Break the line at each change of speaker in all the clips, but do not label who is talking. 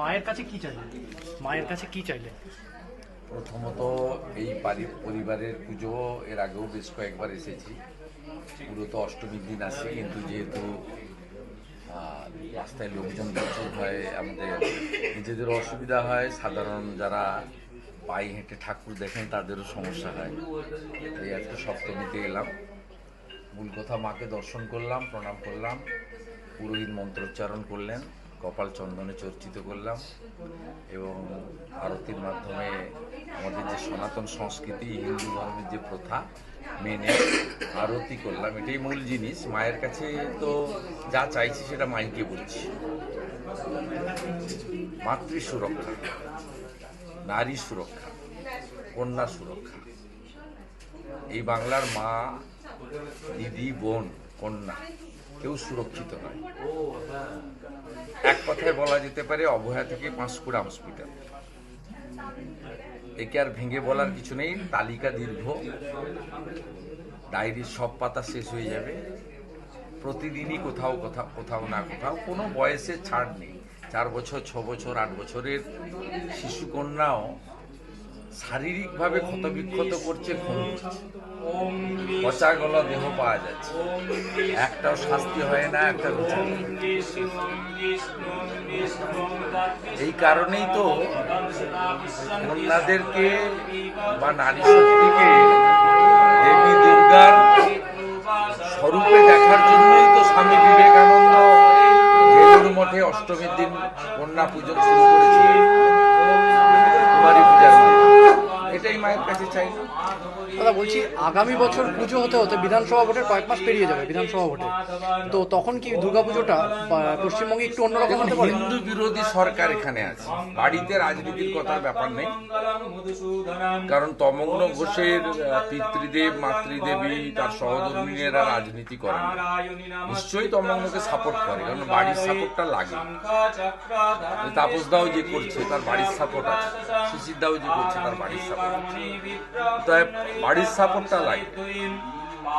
মায়ের কাছে কি চাইলে? মায়ের কাছে কি চাইলে?
প্রথমত এই বাড়ির পরিবারের পুজো এর আগেও বেশ কয়েকবার এসেছি। পুরো তো অষ্টমীর দিন আসি কিন্তু যেহেতু রাস্তায় লোকজন প্রচুর হয়, আমাদের নিজেদের অসুবিধা হয়, সাধারণ যারা পায়ে হেঁটে ঠাকুর দেখেন তাদেরও সমস্যা হয়। এই আজকে সপ্তমীতে এলাম। মূল কথা মাকে দর্শন করলাম, প্রণাম করলাম, পুরোহিত মন্ত্রোচ্চারণ করলেন। কপাল চন্দনে চর্চিত করলাম এবং আরতির মাধ্যমে আমাদের যে সনাতন সংস্কৃতি, হিন্দু ধর্মের যে প্রথা, মেনে আরতি করলাম। এটাই মূল জিনিস। মায়ের কাছে তো যা চাইছি সেটা মাইকে বলছি। মাতৃ সুরক্ষা, নারী সুরক্ষা, কন্যা সুরক্ষা। এই বাংলার মা, দিদি, বোন, কন্যা কেউ সুরক্ষিত নয়। এক কথায় বলা যেতে পারে অবহেলা থেকে পাঁশকুড়া হসপিটাল। একে আর ভেঙে বলার কিছু নেই, তালিকা দীর্ঘ। ডায়েরির সব পাতা শেষ হয়ে যাবে। প্রতিদিনই কোথাও কোথাও কোথাও না কোথাও কোনো বয়সে ছাড় নেই। চার বছর, ছ বছর, আট বছরের শিশুকন্যাও শারীরিকভাবে ক্ষতবিক্ষত করছে খুন করছে পচা গলা দেহ পাওয়া যাচ্ছে একটাও শাস্তি হয় না একটা। এই কারণেই তো কন্যাদেরকে বা নারী শক্তিকে দেবী দুর্গার স্বরূপে দেখার জন্যই তো স্বামী বিবেকানন্দ বেলুর মঠে অষ্টমীর দিন কন্যা পুজো শুরু করেছিলেন মাধ্যমে। এটাই মায়ের কাছে চাই।
দাদা বলছি আগামী বছর পুজো হতে হতে বিধানসভা ভোটের কয়েক মাস পেরিয়ে যাবে বিধানসভা ভোটে। তো তখন কি দুর্গাপুজোটা পশ্চিমবঙ্গে একটু অন্যরকম হতে পারে?
হিন্দু বিরোধী সরকার এখানে আছে। বাড়িতে রাজনীতির কথার ব্যাপার নেই। কারণ তমগ্ন ঘোষের পিতৃদেব মাতৃদেবী তার সহধর্মিনীরা রাজনীতি করেন না। নিশ্চয়ই তমগ্নকে সাপোর্ট করে কারণ বাড়ির সাপোর্টটা লাগে। তাপস দাও যে করছে তার বাড়ির সাপোর্ট আছে। শিশির দাও যে করছে তার বাড়ির সাপোর্ট আছে তাই বাড়ির সাপোর্টটা লাগে।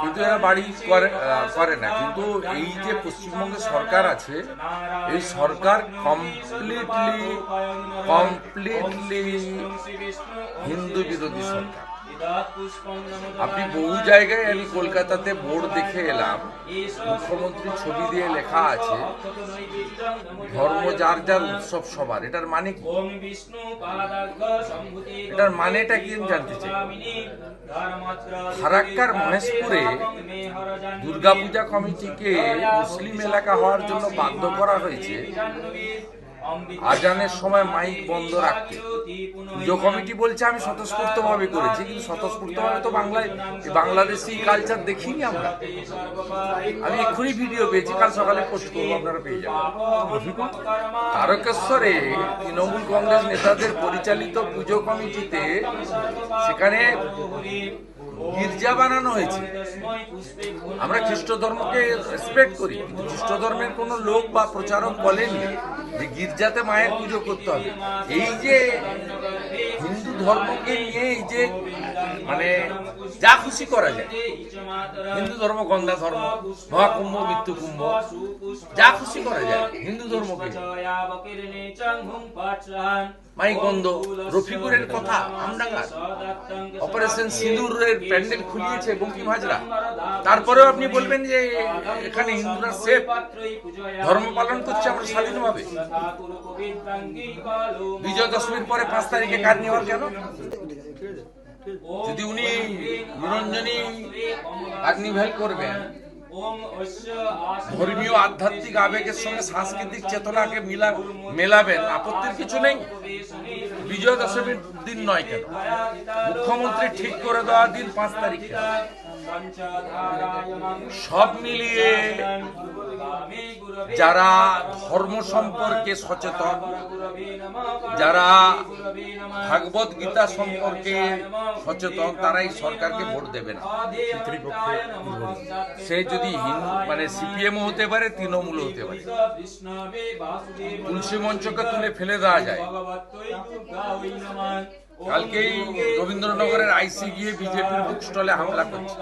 কিন্তু এরা বাড়ি করে করে না। কিন্তু এই যে পশ্চিমবঙ্গের সরকার আছে, এই সরকার কমপ্লিটলি কমপ্লিটলি হিন্দু বিরোধী সরকার। আপনি বহু জায়গায় আমি কলকাতাতে বোর্ড দেখে এলাম। মুখ্যমন্ত্রী ছবি দিয়ে লেখা আছে ধর্ম যার যার উৎসব সবার। এটার মানে কি? এটার মানেটা কি আমি জানতে চাই? ফারাক্কার মহেশপুরে দুর্গাপূজা কমিটিকে মুসলিম এলাকা হওয়ার জন্য বাধ্য করা হয়েছে। আজানের সময় মাইক বন্ধ রাখতে। পুজো কমিটি বলছে, আমি স্বতঃস্ফূর্ত ভাবে করেছি, কিন্তু স্বতঃস্ফূর্ত ভাবে তো বাংলায় বাংলাদেশি কালচার দেখিনি আমরা। আমি এক্ষুনি ভিডিও পেয়েছি, কাল সকালে পোস্ট করব, আপনারা পেয়ে যাবেন। তারকেশ্বরে তৃণমূল কংগ্রেস নেতাদের পরিচালিত পুজো কমিটিতে সেখানে গির্জা বানানো হয়েছে। আমরা খ্রিস্ট ধর্মকে রেসপেক্ট করি, কিন্তু খ্রিস্ট ধর্মের কোনো লোক বা প্রচারক বলেনি যে গির্জাতে মায়ের পুজো করতে হবে। এই যে হিন্দু ধর্মকে নিয়ে এই যে মানে যা খুশি করা যায়। হিন্দু ধর্ম গঙ্গা ধর্ম, মহাকুম্ভ, মৃত্যু কুম্ভ, যা খুশি করা যায়, হিন্দু হাজরা তারপরেও আপনি বলবেন যে এখানে হিন্দুরা সেফ। ধর্ম পালন করছে আমরা স্বাধীনভাবে। বিজয় দশমীর পরে পাঁচ তারিখে কার নেওয়ার কেন? যদি উনি নিরঞ্জনী আগ্নিভেল করবেন, ধর্মীয় আধ্যাত্মিক আবেগের সঙ্গে সাংস্কৃতিক চেতনাকে মিলা মেলাবেন, আপত্তির কিছু নেই। বিজয় দশমীর দিন নয় কেন? মুখ্যমন্ত্রী ঠিক করে দেওয়া দিন পাঁচ তারিখে। সব মিলিয়ে যারা ধর্ম সম্পর্কে সচেতন, যারা ভাগবত গীতা সম্পর্কে সচেতন, তারাই সরকারকে ভোট দেবে না। সে যদি হিন্দু মানে সিপিএম হতে পারে তৃণমূল হতে পারে। তুলসী মঞ্চকে তুলে ফেলে দেওয়া যায়। কালকেই রবীন্দ্রনগরের আইসি গিয়ে বিজেপির বুক স্টলে হামলা করছে।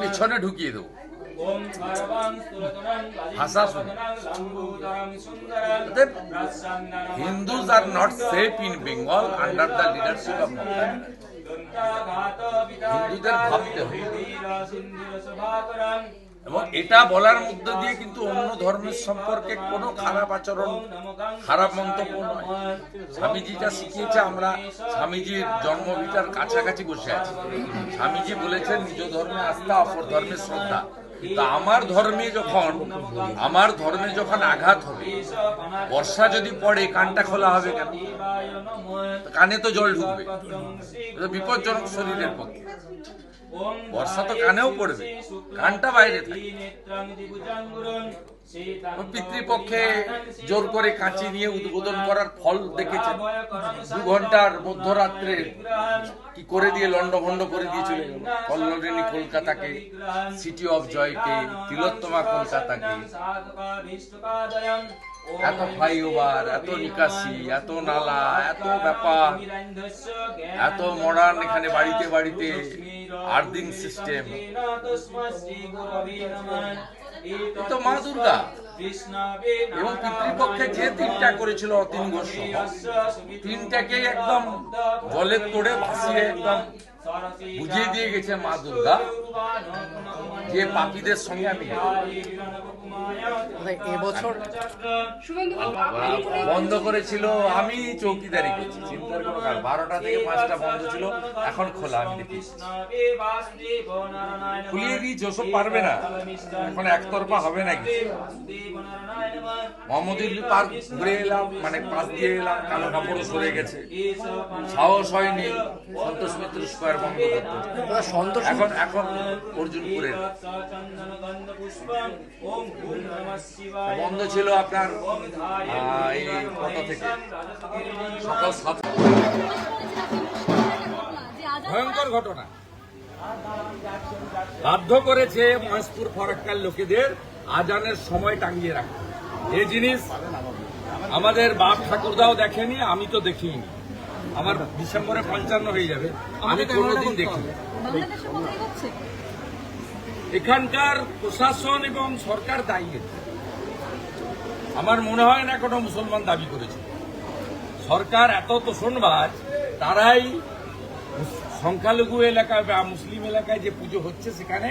পেছনে ঢুকিয়ে দেবো। ভাষা Hindus are not safe in Bengal under the leadership of Mamata হিন্দুদের ভাবতে হবে এবং এটা বলার মধ্য দিয়ে কিন্তু অন্য ধর্মের সম্পর্কে কোনো খারাপ আচরণ খারাপ মন্তব্য নয়। স্বামীজি যা শিখিয়েছে আমরা স্বামীজির জন্মভিটার কাছাকাছি বসে আছি। স্বামীজি বলেছেন নিজ ধর্মে আস্থা অপর ধর্মে শ্রদ্ধা। তা আমার ধর্মে যখন, আমার ধর্মে যখন আঘাত হবে, বর্ষা যদি পড়ে, কানটা খোলা হবে কেন? কানে তো জল ঢুকবে। বিপজ্জনক শরীরের পক্ষে। বর্ষা তো কানেও পড়বে। কানটা বাইরে পিতৃপক্ষে জোর করে কাঁচি নিয়ে উদ্বোধন করার ফল দেখেছেন। দু ঘণ্টার মধ্যরাত্রে কি করে দিয়ে লন্ডভন্ড করে দিয়েছিল কল্লোলিনী কলকাতাকে সিটি অফ জয়কে তিলোত্তমা কলকাতাকে। এত ফ্লাইওভার, এত নিকাশি, এত নালা, এত ব্যাপার, এত মডার্ন এখানে বাড়িতে বাড়িতে। Earthing system. তো মা দুর্গা। এবং পিতৃপক্ষে যে তিনটা করেছিল অতীন ঘোষ তিনটাকে একদম জলের তোড়ে ভাসিয়ে একদম বুঝিয়ে দিয়ে গেছে মা দুর্গা যে পাপীদের সঙ্গে আমি
এবছর
বন্ধ করেছিল আমি চৌকিদারি করছি চিন্তার কোনো কারণ বারোটা থেকে পাঁচটা বন্ধ ছিল এখন খোলা আমি দেখি। খুলিয়ে দিই ওসব পারবে না এখন একতরফা হবে না কিছু মোহাম্মদুল্লি পার্ক ঘুরে এলাম মানে পাশ দিয়ে এলাম কালো কাপড় সরে গেছে। সাহস হয়নি সন্তোষ মিত্র স্কোয়ার করতে এখন এখন অর্জুনপুরের বন্ধ ছিল আপনার এই কটা থেকে। সকাল সাত ভয়ঙ্কর ঘটনা। বাধ্য করেছে মহেশপুর ফরাক্কার লোকেদের আজানের সময় টাঙিয়ে রাখা এই জিনিস আমাদের বাপ ঠাকুরদাও দেখেনি আমি তো দেখিনি। আমার ডিসেম্বরে পঞ্চান্ন হয়ে যাবে। আমি কোনোদিন
হচ্ছে
এখানকার প্রশাসন এবং সরকার দায়ী। আমার মনে হয় না কোনো মুসলমান দাবি করেছে। সরকার এত তোষণবাজ তারাই সংখ্যালঘু এলাকায় বা মুসলিম এলাকায় যে পুজো হচ্ছে সেখানে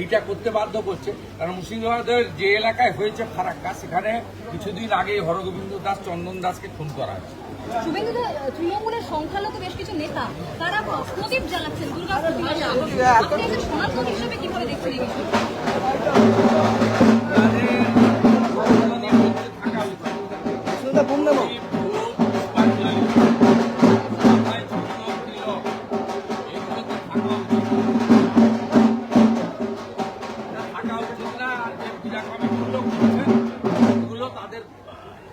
এইটা করতে বাধ্য করছে। কারণ মুর্শিদাবাদের যে এলাকায় হয়েছে ফারাক্কা সেখানে কিছুদিন আগে হরগোবিন্দ দাস চন্দন দাসকে খুন করা হয়েছে।
শুভেন্দু তৃণমূলের সংখ্যালঘু বেশ কিছু নেতা তারা প্রদীপ জ্বালাচ্ছেন দুর্গা আপনি একজন সনাতন হিসেবে কি করে দেখছেন এই বিষয়টা?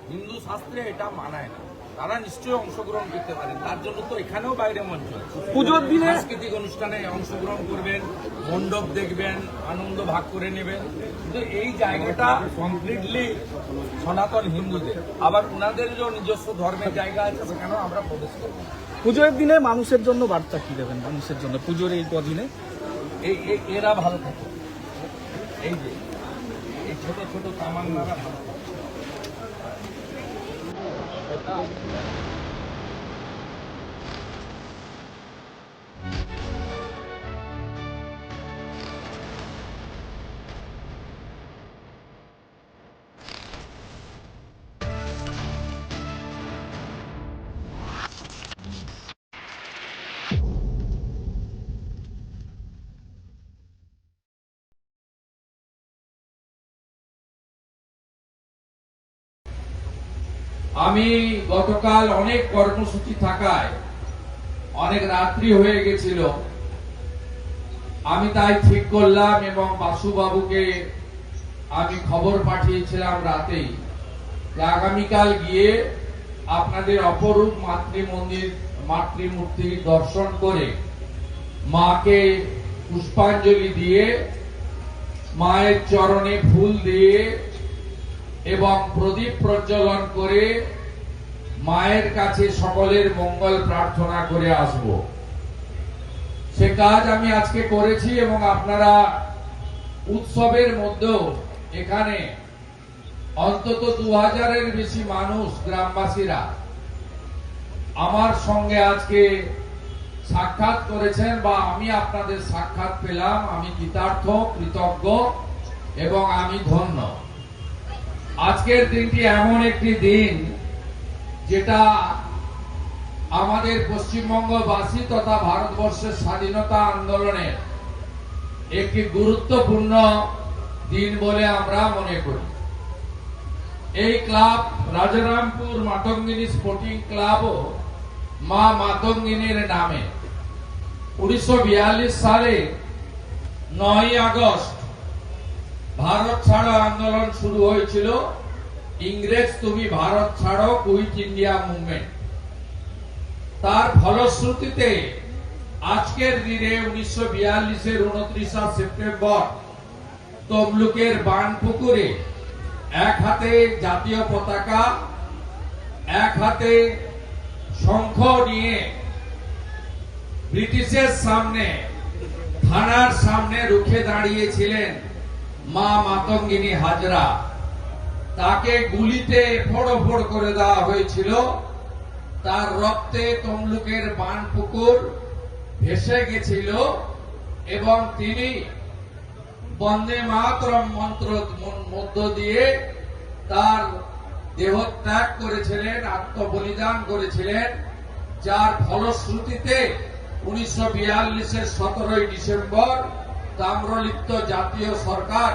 হিন্দু শাস্ত্রে এটা মানায় না। তারা নিশ্চয়ই অংশগ্রহণ করতে পারেন। তার জন্য তো এখানেও বাইরে মঞ্চ পুজোর দিনে সাংস্কৃতিক অনুষ্ঠানে অংশগ্রহণ করবেন মণ্ডপ দেখবেন আনন্দ ভাগ করে নেবেন। কিন্তু এই জায়গাটা কমপ্লিটলি সনাতন হিন্দুদের। আবার ওনাদের যে নিজস্ব ধর্মের জায়গা আছে সেখানেও আমরা প্রবেশ করব।
পুজোর দিনে মানুষের জন্য বার্তা কি দেবেন? মানুষের জন্য পুজোর এই কদিনে?
এই এই- এরা ভালো থাকে। এই যে এই ছোট ছোট তামান্নারা ভালো থাকে।
um আমি গতকাল অনেক কর্মসূচি থাকায় অনেক রাত্রি হয়ে গেছিল। আমি তাই ঠিক করলাম এবং বাসুবাবুকে আমি খবর পাঠিয়েছিলাম রাতেই। আগামীকাল গিয়ে আপনাদের অপরূপ মাতৃ মন্দির মাতৃমূর্তি দর্শন করে মাকে পুষ্পাঞ্জলি দিয়ে, মায়ের চরণে ফুল দিয়ে এবং প্রদীপ প্রজ্বলন করে মায়ের কাছে সকলের মঙ্গল প্রার্থনা করে আসব। সে কাজ আমি আজকে করেছি এবং আপনারা উৎসবের মধ্যেও এখানে অন্তত দু হাজারের বেশি মানুষ, গ্রামবাসীরা আমার সঙ্গে আজকে সাক্ষাৎ করেছেন বা আমি আপনাদের সাক্ষাৎ পেলাম। আমি কৃতার্থ, কৃতজ্ঞ এবং আমি ধন্য। আজকের দিনটি এমন একটি দিন যেটা আমাদের পশ্চিমবঙ্গবাসী তথা ভারতবর্ষের স্বাধীনতা আন্দোলনের একটি গুরুত্বপূর্ণ দিন বলে আমরা মনে করি। এই ক্লাব রাজারামপুর মাতঙ্গিনী স্পোর্টিং ক্লাবও মা মাতঙ্গিনীর নামে। উনিশশো বিয়াল্লিশ সালে নয় আগস্ট ভারত ছাড়ো আন্দোলন শুরু হয়েছিল। ইংরেজ, তুমি ভারত ছাড়ো, কুইট ইন্ডিয়া মুভমেন্ট। তার ফলশ্রুতিতে আজকের দিনে উনিশশো বিয়াল্লিশের উনত্রিশা সেপ্টেম্বর তমলুকের বানপুকুরে এক হাতে জাতীয় পতাকা, এক হাতে শঙ্খ নিয়ে ব্রিটিশের সামনে, থানার সামনে রুখে দাঁড়িয়েছিলেন মা মাতঙ্গিনী হাজরা, তাকে গুলিতে ফোড় ফোড় করে দেওয়া হয়েছিল। তার রক্তে তমলুকের বানপুকুর ভেসে গেছিল এবং তিনি বন্দে মাতরম মন্ত্র মধ্য দিয়ে তার দেহত্যাগ করেছিলেন, আত্মবলিদান করেছিলেন, যার ফলশ্রুতিতে উনিশশো বিয়াল্লিশের সতেরোই ডিসেম্বর তাম্রলিপ্ত জাতীয় সরকার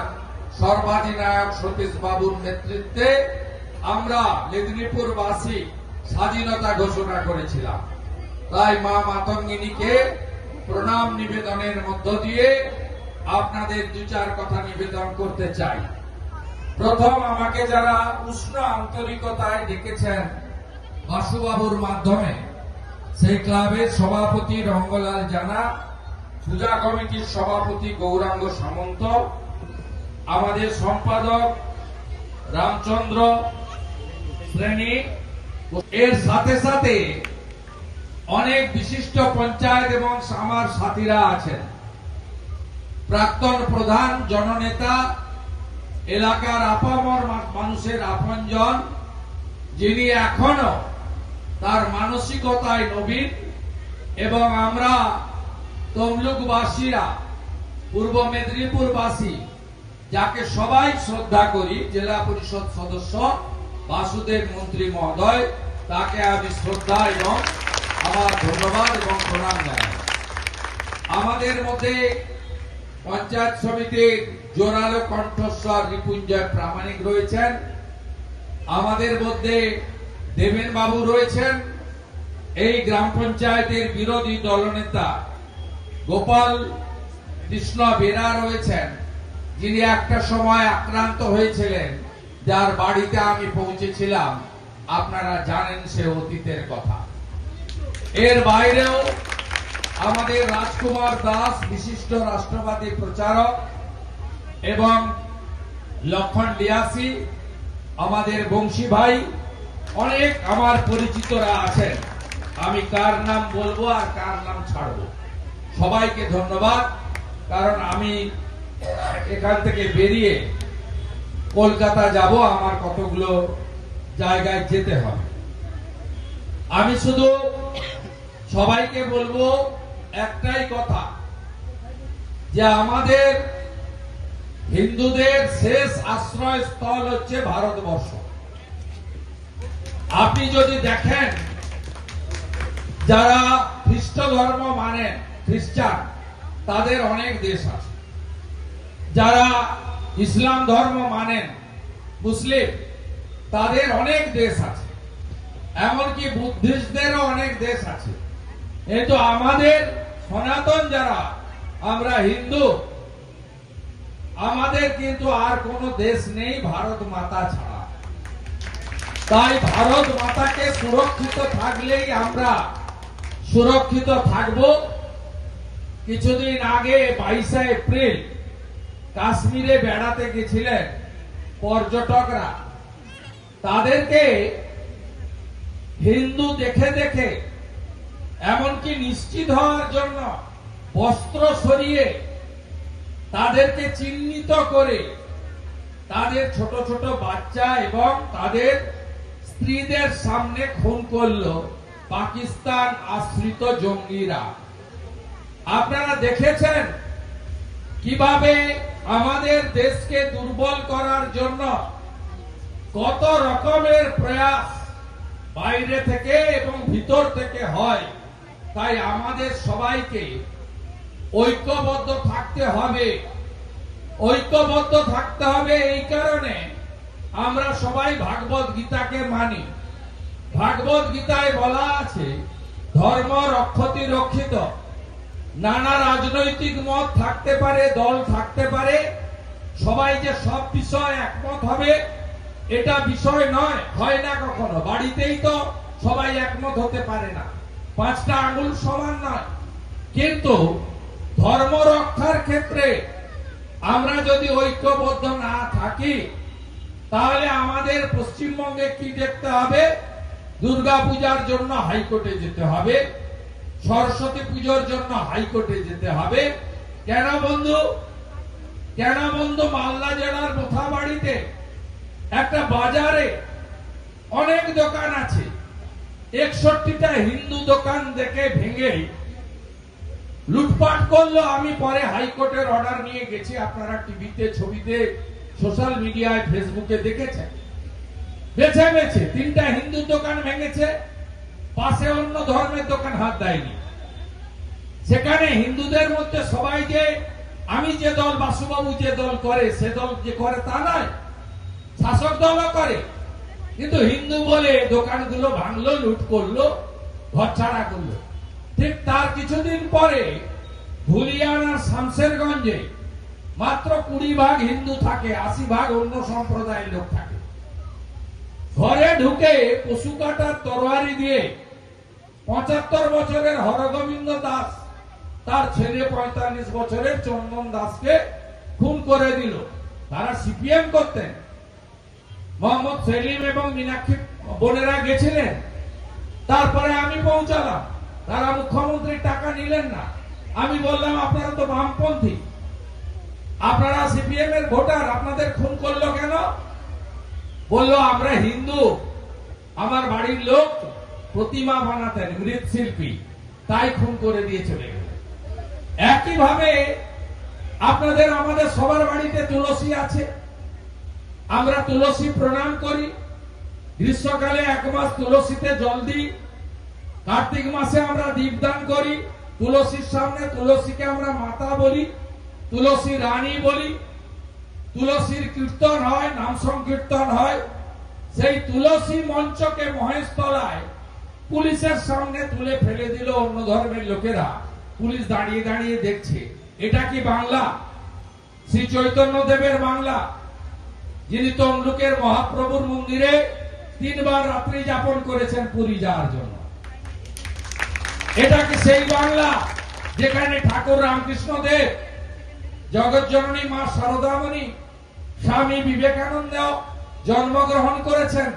সর্বাধিনায়ক সতীশ বাবুর নেতৃত্বে আমরা মেদিনীপুরবাসী স্বাধীনতা ঘোষণা করেছিলাম। তাই মা মাতঙ্গিনীকে প্রণাম নিবেদনের মধ্য দিয়ে আপনাদের দু চার কথা নিবেদন করতে চাই। প্রথম, আমাকে যারা উষ্ণ আন্তরিকতায় ডেকেছেন বাসুবাবুর মাধ্যমে, সেই ক্লাবের সভাপতি রঙ্গলাল জানা পূজা কমিটির সভাপতি গৌরাঙ্গ সামন্ত, আমাদের সম্পাদক রামচন্দ্র শ্রেণি এর সাথে সাথে অনেক বিশিষ্ট পঞ্চায়েত এবং আমার সাথীরা আছেন। প্রাক্তন প্রধান জননেতা, এলাকার আপামর মানুষের আপনজন, যিনি এখনও তার মানসিকতায় নবীন এবং আমরা তমলুকবাসীরা পূর্ব মেদিনীপুরবাসী, যাকে সবাই শ্রদ্ধা করি, জেলা পরিষদ সদস্য, বাসুদেব মন্ত্রী মহোদয়, তাকে আমি শ্রদ্ধা এবং আমার ধন্যবাদ এবং প্রণাম জানাই। আমাদের মধ্যে পঞ্চায়েত সমিতির জোরালো কণ্ঠস্বর রিপুঞ্জয় প্রামাণিক রয়েছেন। আমাদের মধ্যে দেবেন বাবু রয়েছেন। এই গ্রাম পঞ্চায়েতের বিরোধী দলনেতা গোপাল কৃষ্ণ বেরা রয়েছেন, যিনি একটা সময় আক্রান্ত হয়েছিলেন, যার বাড়িতে আমি পৌঁছেছিলাম। আপনারা জানেন সে অতীতের কথা। এর বাইরেও আমাদের রাজকুমার দাস, বিশিষ্ট রাষ্ট্রবাদী প্রচারক, এবং লক্ষণ লিয়াসি, আমাদের বংশী ভাই, অনেক আমার পরিচিতরা আছেন। আমি কার নাম বলব আর কার নাম ছাড়বো? সবাইকে ধন্যবাদ। কারণ আমি এখান থেকে বেরিয়ে কলকাতা যাব, আমার কতগুলো জায়গায় যেতে হবে। আমি শুধু সবাইকে বলব একটাই কথা, যে আমাদের হিন্দুদের শেষ আশ্রয়স্থল হচ্ছে ভারতবর্ষ। আপনি যদি দেখেন, যারা খ্রিস্ট ধর্ম মানেন খ্রিস্টান, তাদের অনেক দেশ আছে। যারা ইসলাম ধর্ম মানেন, মুসলিম, তাদের অনেক দেশ আছে। এমনকি বুদ্ধিস্টদেরও অনেক দেশ আছে। কিন্তু আমাদের সনাতন যারা, আমরা হিন্দু, আমাদের কিন্তু আর কোনো দেশ নেই ভারত মাতা ছাড়া। তাই ভারত মাতাকে সুরক্ষিত থাকলেই আমরা সুরক্ষিত থাকব। কিছুদিন আগে বাইশে এপ্রিল কাশ্মীরে বেড়াতে গেছিলেন পর্যটকরা। তাদেরকে হিন্দু দেখে দেখে, এমনকি নিশ্চিত হওয়ার জন্য বস্ত্র সরিয়ে তাদেরকে চিহ্নিত করে তাদের ছোট ছোট বাচ্চা এবং তাদের স্ত্রীদের সামনে খুন করল পাকিস্তান আশ্রিত জঙ্গিরা। আপনারা দেখেছেন কীভাবে আমাদের দেশকে দুর্বল করার জন্য কত রকমের প্রয়াস বাইরে থেকে এবং ভিতর থেকে হয়। তাই আমাদের সবাইকে ঐক্যবদ্ধ থাকতে হবে। ঐক্যবদ্ধ থাকতে হবে এই কারণে আমরা সবাই ভাগবত গীতাকে মানি। ভাগবত গীতায় বলা আছে, ধর্ম রক্ষতি রক্ষিত। নানা রাজনৈতিক মত থাকতে পারে, দল থাকতে পারে, সবাই যে সব বিষয় একমত হবে, এটা বিষয় নয়, হয় না কখনো। বাড়িতেই তো সবাই একমত হতে পারে না। পাঁচটা আঙুল সমান নয়। কিন্তু ধর্ম রক্ষার ক্ষেত্রে আমরা যদি ঐক্যবদ্ধ না থাকি, তাহলে আমাদের পশ্চিমবঙ্গে কি দেখতে হবে? দুর্গা পূজার জন্য হাইকোর্টে যেতে হবে। সরস্বতী পুজোর জন্য হাইকোর্টে যেতে হবে। কেন বন্ধু? কেন বন্ধু? মালদা জেলার মোথাবাড়িতে একটা বাজারে অনেক দোকান আছে। একষট্টিটা হিন্দু দোকান দেখে ভেঙে লুটপাট করল। আমি পরে হাইকোর্টের অর্ডার নিয়ে গেছি। আপনারা টিভিতে, ছবিতে, সোশ্যাল মিডিয়ায়, ফেসবুকে দেখেছেন। বেছে বেছে তিনটা হিন্দু দোকান ভেঙেছে। পাশে অন্য ধর্মের দোকান হাত দেয়নি। সেখানে হিন্দুদের মধ্যে সবাই যে, আমি যে দল, বাসুবাবু যে দল করে, সে দল যে করে তা নয়। শাসক দলও করে। কিন্তু হিন্দু বলে দোকানগুলো ভাঙলো, লুট করল, ঘর ছাড়া করল। ঠিক তার কিছুদিন পরে ধুলিয়ান আর শামশেরগঞ্জে মাত্র কুড়ি ভাগ হিন্দু থাকে, আশি ভাগ অন্য সম্প্রদায়ের লোক থাকে। ঘরে ঢুকে পশু কাটার তরবারি দিয়ে পঁচাত্তর বছরের হরগোবিন্দ দাস, তার ছেলে পঁয়তাল্লিশ বছরের চন্দন দাসকে খুন করে দিল। তারা সিপিএম করতেন। মোহাম্মদ সেলিম এবং মীনাক্ষী বোনেরা গেছিলেন। তারপরে আমি পৌঁছালাম। তারা মুখ্যমন্ত্রীর টাকা নিলেন না। আমি বললাম, আপনারা তো বামপন্থী। আপনারা সিপিএম এর ভোটার, আপনাদের খুন করল কেন? বলল, আমরা হিন্দু। আমার বাড়ির লোক প্রতিমা বানাতেন মৃৎশিল্পী তাই খুন করে দিয়ে চলে গেল একইভাবে আপনাদের আমাদের সবার বাড়িতে তুলসী আছে। আমরা তুলসী প্রণাম করি। গ্রীষ্মকালে এক মাস তুলসীতে জল দিই। কার্তিক মাসে আমরা দীপদান করি। তুলসীর সামনে তুলসীকে আমরা মাতা বলি, তুলসী রানী বলি। তুলসীর কীর্তন হয়, নাম সংকীর্তন হয়। সেই তুলসী মঞ্চকে মহেশতলায় পুলিশের সামনে তুলে ফেলে দিল অন্য ধর্মের লোকেরা। পুলিশ দাঁড়িয়ে দাঁড়িয়ে দেখছে। এটা কি বাংলা? শ্রী চৈতন্য দেবের বাংলা। যিনি তমলুকের মহাপ্রভুর মন্দিরে তিনবার রাত্রি যাপন করেছেন পুরী যাওয়ার জন্য। এটা কি সেই বাংলা? যেখানে ঠাকুর রামকৃষ্ণ দেব জগৎ জগৎজননী মা শারদামণি, স্বামী বিবেকানন্দ জন্মগ্রহণ করেছেন।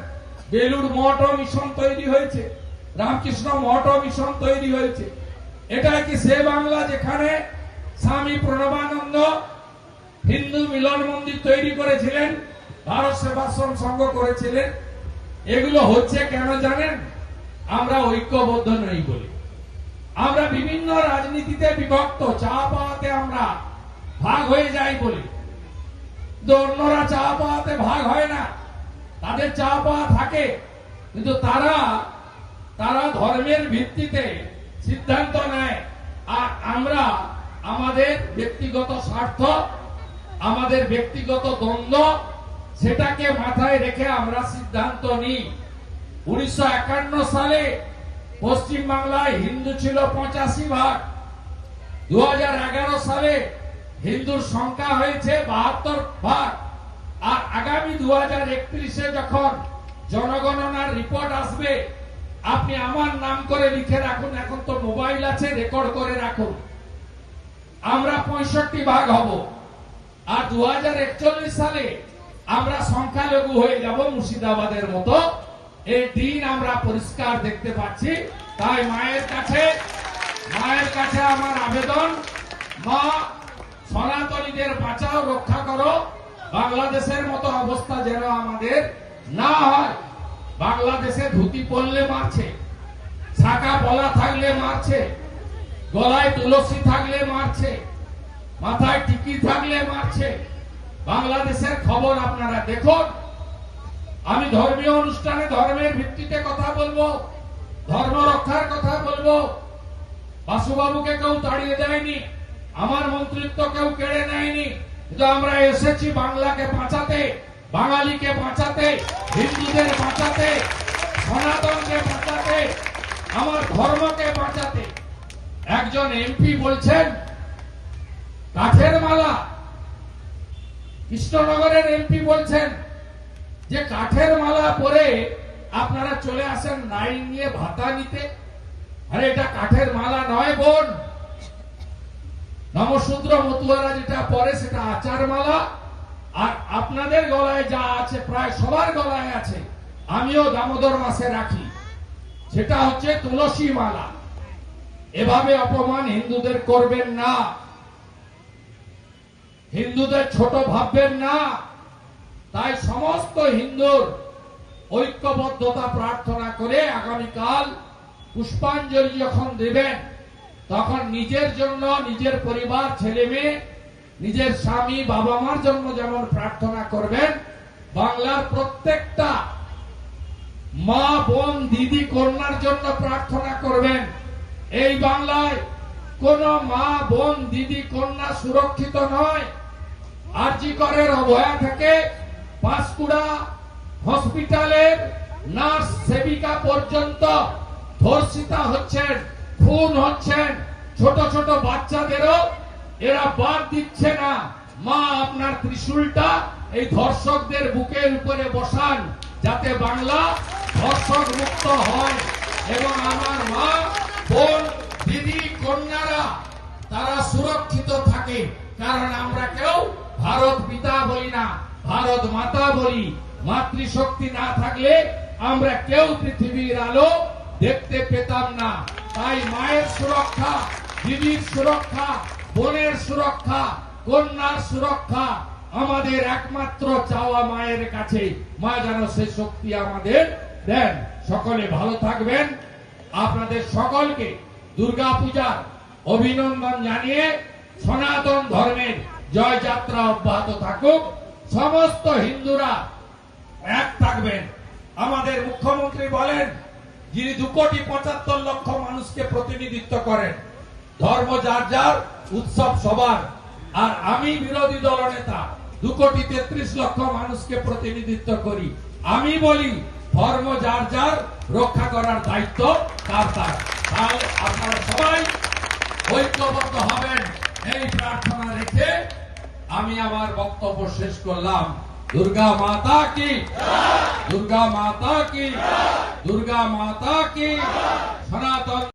বেলুর মঠ ও মিশন তৈরি হয়েছে। রামকৃষ্ণ মঠ মিশন তৈরি হয়েছে। এটা কি সে বাংলা যেখানে স্বামী প্রণবানন্দ হিন্দু মিলন মন্দির তৈরি করেছিলেন, ভারত সেবাশ্রম সংঘ করেছিলেন? এগুলো হচ্ছে কেন জানেন? আমরা ঐক্যবদ্ধ নই বলি। আমরা বিভিন্ন রাজনীতিতে বিভক্ত, চা পাওয়াতে আমরা ভাগ হয়ে যাই বলি। অন্যরা চা পাওয়াতে ভাগ হয় না। তাদের চা পাওয়া থাকে, কিন্তু তারা তারা ধর্মের ভিত্তিতে সিদ্ধান্ত নেয়। আর আমরা আমাদের ব্যক্তিগত স্বার্থ, আমাদের ব্যক্তিগত দ্বন্দ্ব, সেটাকে মাথায় রেখে আমরা সিদ্ধান্ত নিই। উনিশশো একান্ন সালে পশ্চিম বাংলায় হিন্দু ছিল পঁচাশি ভাগ। দু হাজার এগারো সালে হিন্দুর সংখ্যা হয়েছে বাহাত্তর ভাগ। আর আগামী দু হাজার যখন জনগণনার রিপোর্ট আসবে আপনি আমার নাম করে লিখে রাখুন, এখন তো মোবাইল আছে রেকর্ড করে রাখুন। আমরা পঁয়ষট্টি ভাগ হব। আর দু সালে আমরা সংখ্যালঘু হয়ে যাব মুর্শিদাবাদের মতো। এই দিন আমরা পরিষ্কার দেখতে পাচ্ছি। তাই মায়ের কাছে মায়ের কাছে আমার আবেদন। মা, সনাতনীদের বাঁচাও, রক্ষা করো। বাংলাদেশের মতো অবস্থা যেন আমাদের না হয়। বাংলাদেশে ধুতি পরলে মারছে শাখা বলা থাকলে মারছে, গলায় তুলসী থাকলে মারছে, মাথায় টিকি থাকলে মারছে। বাংলাদেশের খবর আপনারা দেখুন। আমি ধর্মীয় অনুষ্ঠানে ধর্মের ভিত্তিতে কথা বলব, ধর্ম রক্ষার কথা বলব। বাসুবাবুকে কেউ তাড়িয়ে দেয়নি, আমার মন্ত্রিত্ব কেউ কেড়ে নেয়নি। কিন্তু আমরা এসেছি বাংলাকে বাঁচাতে। বাঙালিকে বাঁচাতে, হিন্দুদের বাঁচাতে, সনাতনকে বাঁচাতে, আমার ধর্মকে বাঁচাতে। একজন এমপি বলছেন, কাঠের মালা। কৃষ্ণনগরের এমপি বলছেন যে কাঠের মালা পরে আপনারা চলে আসেন লাইন নিয়ে ভাতা নিতে। আরে এটা কাঠের মালা নয় বোন। নমশূদ্র মতুয়ারা যেটা পরে সেটা আচার মালা। আর আপনাদের গলায় যা আছে, প্রায় সবার গলায় আছে, আমিও দামোদর মাসে রাখি। সেটা হচ্ছে তুলসী মালা এভাবে অপমান হিন্দুদের করবেন না। হিন্দুদের ছোট ভাববেন না। তাই সমস্ত হিন্দুর ঐক্যবদ্ধতা প্রার্থনা করে আগামীকাল পুষ্পাঞ্জলি যখন দেবেন, তখন নিজের জন্য নিজের পরিবার, ছেলে মেয়ে নিজের স্বামী, বাবা মার জন্য যেমন প্রার্থনা করবেন, বাংলার প্রত্যেকটা মা, বোন, দিদি, কন্যার জন্য প্রার্থনা করবেন। এই বাংলায় কোন মা, বোন, দিদি, কন্যা সুরক্ষিত নয়। আরজিকরের অভয়া থেকে পাঁশকুড়া হসপিটালের নার্স সেবিকা পর্যন্ত ধর্ষিতা হচ্ছেন, খুন হচ্ছেন। ছোট ছোট বাচ্চাদেরও এরা বাদ দিচ্ছে না। মা, আপনার ত্রিশূলটা এই ধর্ষকদের বুকের উপরে বসান, যাতে বাংলা ধর্ষক মুক্ত হয়। এবং আমার মা, বোন, দিদি, কন্যারা, তারা সুরক্ষিত থাকে, কারণ আমরা কেউ ভারত পিতা বলি না, ভারত মাতা বলি। মাতৃশক্তি না থাকলে আমরা কেউ পৃথিবীর আলো দেখতে পেতাম না। তাই মায়ের সুরক্ষা, দিদির সুরক্ষা বোনের সুরক্ষা, কন্যার সুরক্ষা আমাদের একমাত্র চাওয়া মায়ের কাছে। মা যেন সে শক্তি আমাদের দেন। সকলে ভালো থাকবেন। আপনাদের সকলকে দুর্গা পূজার অভিনন্দন জানিয়ে সনাতন ধর্মের জয়যাত্রা অব্যাহত থাকুক। সমস্ত হিন্দুরা এক থাকবেন। আমাদের মুখ্যমন্ত্রী বলেন, যিনি দু কোটি পঁচাত্তর লক্ষ মানুষকে প্রতিনিধিত্ব করেন, ধর্ম যার যার উৎসব সবার। আর আমি বিরোধী দলনেতা, দু কোটি তেত্রিশ লক্ষ মানুষকে প্রতিনিধিত্ব করি। আমি বলি, ধর্ম যার যার, রক্ষা করার দায়িত্ব তার তার। তাহলে আপনারা সবাই ঐক্যবদ্ধ হবেন। এই প্রার্থনা রেখে আমি আমার বক্তব্য শেষ করলাম। দুর্গা মাতা কি? দুর্গা মাতা কি? দুর্গা মাতা কি? সনাতন